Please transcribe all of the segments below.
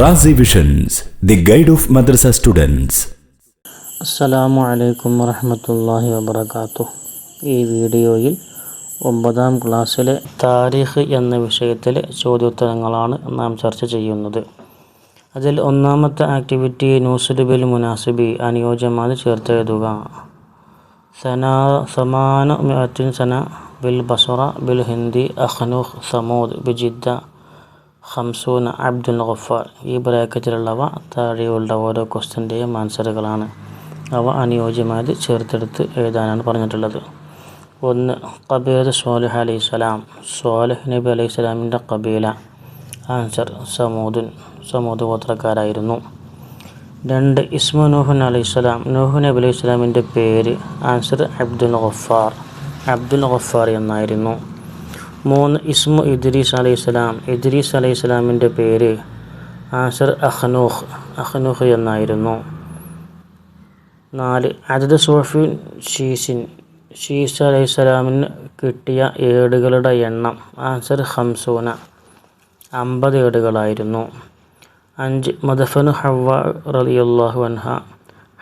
Razi visions the guide of madrasa students അസ്സലാമു അലൈക്കും വറഹമത്തല്ലാഹി വബർക്കാത്തു ഈ വീഡിയോയിൽ ഒമ്പതാം ക്ലാസ്സിലെ താരിഖ് എന്ന വിഷയത്തിലെ ചോദ്യോത്തരങ്ങളാണ് നാം ചർച്ച ചെയ്യുന്നത്. അതിൽ ഒന്നാമത്തെ ആക്ടിവിറ്റി ന്യൂസുൽ മുനാസിബി അനുയോജ്യമായി ചേർത്തെഴുതുക. സനാ സമാന സന ബിൽ ബസറ ബിൽ ഹിന്ദി അഖ്നൂഖ് സമൂദ് ബിജിദ്ദ ഹംസൂൻ അബ്ദുൽ ഗഫാർ. ഈ ബ്രാക്കറ്റിലുള്ളവ താഴെയുള്ള ഓരോ ക്വസ്റ്റ്യന്റെയും ആൻസറുകളാണ്. അവ അനുയോജ്യമായത് ചേർത്തെടുത്ത് എഴുതാനാണ് പറഞ്ഞിട്ടുള്ളത്. ഒന്ന് കബീർ സോലഹ് അലൈഹി സ്വലാം. സോലഹ് നബി അലൈഹി സ്വലാമിന്റെ കബീല. ആൻസർ സമൂദുൻ. സമൂദ് ഗോത്രക്കാരായിരുന്നു. രണ്ട് ഇസ്മു നൂഹൻ അലൈഹി സ്വലാം. നൂഹ് നബി അലൈഹി സ്വലാമിന്റെ പേര് ആൻസർ അബ്ദുൽ ഗഫാർ. അബ്ദുൽ ഗഫാർ എന്നായിരുന്നു. മൂന്ന് ഇസ്മു ഇദ്രീസ് അലൈഹി സ്വലാം. ഇദ്രീസ് അലൈഹി സ്വലാമിന്റെ പേര് ആസർ അഹ്നൂഹ് അഹ്നൂഹ് എന്നായിരുന്നു. നാല് അദദ് സോഫിൻ ഷീസിൻ. ഷീസ് അലൈഹി സ്വലാമിന് കിട്ടിയ ഏടുകളുടെ എണ്ണം ആൻസർ ഹംസൂന അമ്പത് ഏടുകളായിരുന്നു. അഞ്ച് മദഫനു ഹവ്വ റളിയല്ലാഹു അൻഹ.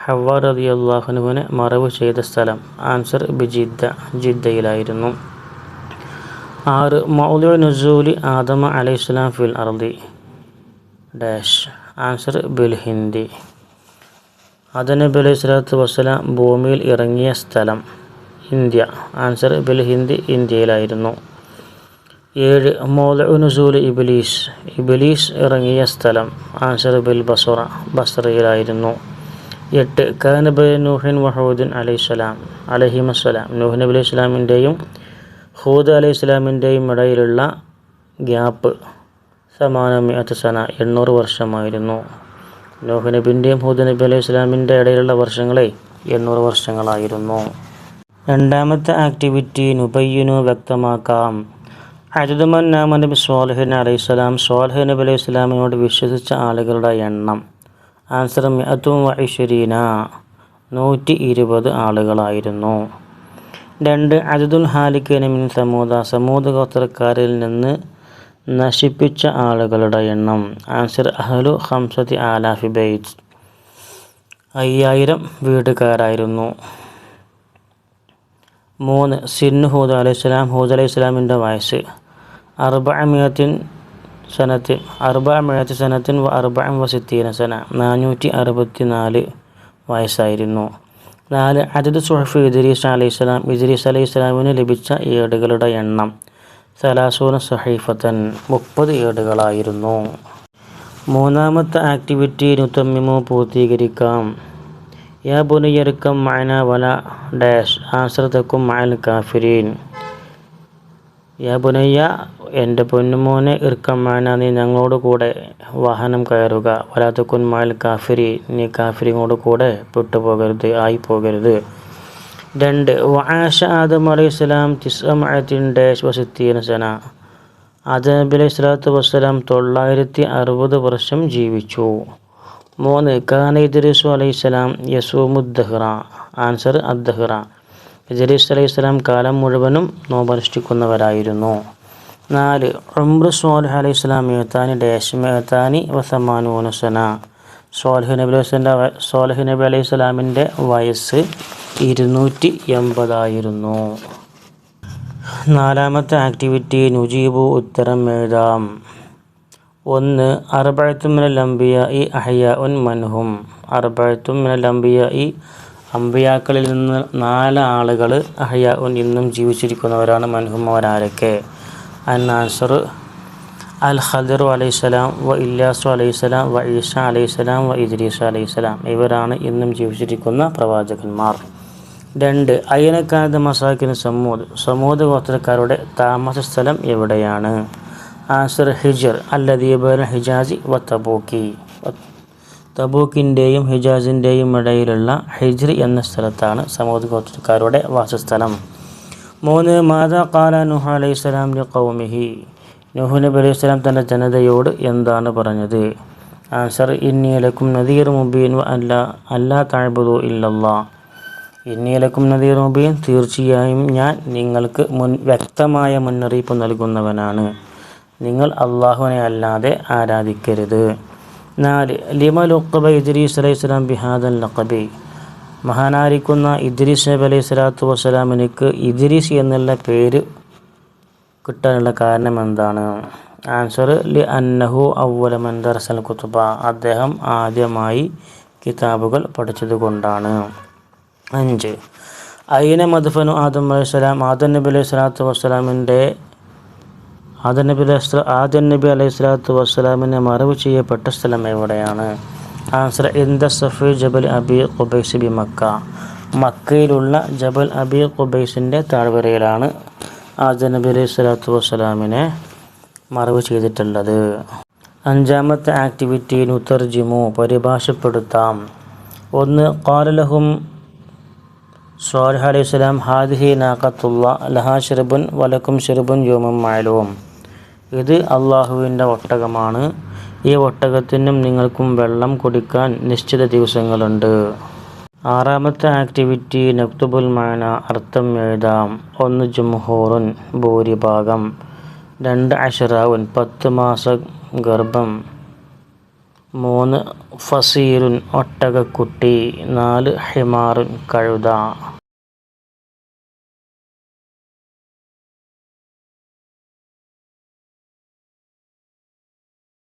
ഹവ്വ റലിയുല്ലാഹുനുവിനെ മറവ് ചെയ്ത സ്ഥലം ആൻസർ ബിജിദ്ദ ജിദ്ദയിലായിരുന്നു. ആറ് മൗലു നുസൂലി ആദമ അലൈഹിസ്ലാം ഫിൽ അർദി. ഡാഷ്. ആൻസർ ബിൽ ഹിന്ദി. അദനബി അലൈഹി സ്വലാത്തു വസ്സലാം ഭൂമിയിൽ ഇറങ്ങിയ സ്ഥലം ഇന്ത്യ. ആൻസർ ബിൽ ഹിന്ദി ഇന്ത്യയിലായിരുന്നു. ഏഴ് മൗലു നുസൂൽ ഇബിലീസ്. ഇബിലീസ് ഇറങ്ങിയ സ്ഥലം ആൻസർ ബിൽ ബസുറ ബസറയിലായിരുന്നു എട്ട് കാനബ നൂഹിൻ വഹൂദിൻ അലൈഹിസ്സലാം അലഹിമസ്സലാം. നൂഹിൻ നബി അലൈഹി സ്വലാമിന്റെയും ഹൂദ് അലൈഹി ഇസ്ലാമിന്റെയും ഇടയിലുള്ള ഗ്യാപ്പ് സമാനം സന എണ്ണൂറ് വർഷമായിരുന്നു. നൂഹ് നബിന്റെയും ഹൂദ് നബി അലൈഹി ഇസ്ലാമിന്റെ ഇടയിലുള്ള വർഷങ്ങളെ എണ്ണൂറ് വർഷങ്ങളായിരുന്നു. രണ്ടാമത്തെ ആക്ടിവിറ്റി നുബയ്യനു വ്യക്തമാക്കാം. അജുദുമൻ നാമ നബി സ്വാലിഹിൻ അലൈഹി സ്വലാം സ്വാലിഹ് നബി അലൈഹി സ്വലാമിനോട് വിശ്വസിച്ച ആളുകളുടെ എണ്ണം. ആൻസർ മിഅത്തും വൈശ്വരീന നൂറ്റി ഇരുപത് ആളുകളായിരുന്നു. രണ്ട് അജുദുൽ ഹാലിക്കന് മിൻ സമൂദ സമൂദ ഗോത്രക്കാരിൽ നിന്ന് നശിപ്പിച്ച ആളുകളുടെ എണ്ണം. ആൻസർ അഹലു ഹംസത്തി ആലാഫി ബൈറ്റ് അയ്യായിരം വീടുകാരായിരുന്നു മൂന്ന് സിന്നു ഹൂദ അലൈഹി സ്വലാം ഹൂദ് അലൈഹി സ്വലാമിന്റെ വയസ്സ്. അർബാമിയത്തിൻ സനത്തിൻ അർബഅമിയത്തി സനത്തിൻ വ അർബഅം വസിത്തീന സന. നാനൂറ്റി അറുപത്തി നാല് വയസ്സായിരുന്നു. നാല് അജദ് സുഹഫ് ഇദ്രീസ് അലൈഹി സ്വലാം ഇദ്രീസ് അലൈഹി സ്വലാമിന് ലഭിച്ച ഏടുകളുടെ എണ്ണം സലാസൂന സഹൈഫത്തൻ മുപ്പത് ഏടുകളായിരുന്നു. മൂന്നാമത്തെ ആക്ടിവിറ്റി നുത്തമ്മിമോ പൂർത്തീകരിക്കാം. യാ ബുനയ്യർക്കം മഅന വല ഡാഷ് ആശ്രതക്കും മഅൽ കാഫിരീൻ. യാ ബുനയ്യ എന്റെ പൊന്നുമോനെ ഇർക്കമാന നീ ഞങ്ങളോട് കൂടെ വാഹനം കയറുക. വരാത്ത കുന്മാൽ കാഫിരി നീ കാഫിരിങ്ങോട് കൂടെ പെട്ടുപോകരുത് ആയി പോകരുത് രണ്ട് വആഷ ആദം അലൈഹി സ്വലാം തിസ്അമഅത്തിൻ ഡാഷ് വസിത്തീന സന. ആദം നബി അലൈഹി സ്വലാത്തു വസ്സലാം തൊള്ളായിരത്തി അറുപത് വർഷം ജീവിച്ചു. മൂന്ന് ഖാന ഇദ്രീസു അലൈഹി സ്വലാം യസൂമുദ്ദഹ്റ. ആൻസർ അദ്ദഹ്റ. ഇദ്രീസ് അലൈഹി സ്വലാം കാലം മുഴുവനും നോമ്പനുഷ്ഠിക്കുന്നവരായിരുന്നു. നാല് ഉംറു സ്വാലിഹ് അലൈഹി സ്വലാം മേത്താനി ഡേഷ് മേത്താനി വസമാനൂന സന സ്വാലിഹ് നബി അലൈഹി സ്വാലിഹ് നബി അലൈഹി സ്വലാമിന്റെ വയസ്സ് ഇരുന്നൂറ്റി എൺപതായിരുന്നു നാലാമത്തെ ആക്ടിവിറ്റി നുജീബു ഉത്തരം എഴുതാം. ഒന്ന് അർബഴത്തുമിനൽ അംബിയ ഈ അഹയ ഉൻ മൻഹും. അർബഴത്തുമിനൽ അംബിയ ഈ അമ്പിയാക്കളിൽ നിന്ന് നാല് ആളുകൾ അഹയ ഇന്നും ജീവിച്ചിരിക്കുന്നവരാണ്. മൻഹും അവരാരൊക്കെ? അൻ ആൻസർ അൽ ഖദറു അലൈഹിസ്സലാം വ ഇല്ലാസു അലൈഹിസ്സലാം വ ഈസ അലൈഹിസ്സലാം വ ഇദ്രീസ അലൈഹിസ്സലാം. ഇവരാണ് ഇന്നും ജീവിച്ചിരിക്കുന്ന പ്രവാചകന്മാർ. രണ്ട് അയ്യനക്കാത മസാക്കിന് സമൂദ്. സമൂദ് ഗോത്രക്കാരുടെ താമസ സ്ഥലം എവിടെയാണ്? ആൻസർ ഹിജർ അല്ലദീബൻ ഹിജാസി വ തബൂക്കി. തബൂക്കിന്റെയും ഹിജാസിന്റെയും ഇടയിലുള്ള ഹിജ്ർ എന്ന സ്ഥലത്താണ് സമൂഹ ഗോത്രക്കാരുടെ വാസസ്ഥലം. മൂന്ന് മാതാ കാല നുഹ അലൈഹി സ്വലാം കൗമിഹി നുഹു നബി അലൈഹി സ്വലാം തന്റെ ജനതയോട് എന്താണ് പറഞ്ഞത്? ആൻസർ ഇന്നിയലക്കും നദീർ മുബീൻ അല്ല അല്ലാ താഴ്ബുദു ഇല്ലല്ലാ ഇന്നിയലക്കും നദീർ മുബീൻ തീർച്ചയായും ഞാൻ നിങ്ങൾക്ക് മുൻ വ്യക്തമായ മുന്നറിയിപ്പ് നൽകുന്നവനാണ്. നിങ്ങൾ അള്ളാഹുവിനെ അല്ലാതെ ആരാധിക്കരുത് നാല് ലിമ ലുക്കബ ഇദ്രീസ് അലൈഹി സ്വലാം ബിഹാദൻ ലക്കബി മഹാനായിരിക്കുന്ന ഇദ്രീസ് നബി അലൈഹി സ്വലാത്തു വസ്സലാമിനിക്ക് ഇദ്രീസ് എന്നുള്ള പേര് കിട്ടാനുള്ള കാരണം എന്താണ്? ആൻസർ ലി അന്നഹു അവലമൻ കുത്തുബ. അദ്ദേഹം ആദ്യമായി കിതാബുകൾ പഠിച്ചത് കൊണ്ടാണ്. അഞ്ച് അയിന മദ്ഫനു ആദം അലൈഹി സ്വലാം ആദം നബി അലൈഹി സ്വലാത്തു വസ്സലാമിന്റെ ആദം നബി അലൈഹി സ്വലാ- ആദം നബി അലൈഹി സ്വലാത്തു വസ്സലാമിനെ മറവ് ചെയ്യപ്പെട്ട സ്ഥലം എവിടെയാണ്? ആൻസർ ഇന്ദ സഫി ജബൽ അബി ഖുബൈസ് ബി മക്ക. മക്കയിലുള്ള ജബൽ അബി ഖുബൈസിന്റെ താഴ്വരയിലാണ് ആദനബി അലൈഹി സ്വലാത്തു വസ്സലാമിനെ മറവ് ചെയ്തിട്ടുള്ളത്. അഞ്ചാമത്തെ ആക്ടിവിറ്റി നുത്തർജിമു പരിഭാഷപ്പെടുത്താം. ഒന്ന് കാലലഹും സ്വാലിഹ് അലൈഹി സ്വലാം ഹാദിഹി നാക്കത്തുള്ള ലഹാ ഷെറുബുൻ വലക്കും ഷെറുബുൻ യോമും മായലവും ഇത് അള്ളാഹുവിന്റെ ഒട്ടകമാണ്. ഈ ഒട്ടകത്തിനും നിങ്ങൾക്കും വെള്ളം കുടിക്കാൻ നിശ്ചിത ദിവസങ്ങളുണ്ട്. ആറാമത്തെ ആക്ടിവിറ്റി നക്തുബുൽ മാന അർത്ഥം എഴുതാം. ഒന്ന് ജുംഹൂറുൻ ഭൂരിഭാഗം. രണ്ട് അഷറാവുൻ പത്ത് മാസ ഗർഭം. മൂന്ന് ഫസീറുൻ ഒട്ടകക്കുട്ടി. നാല് ഹിമാറുൻ കഴുത.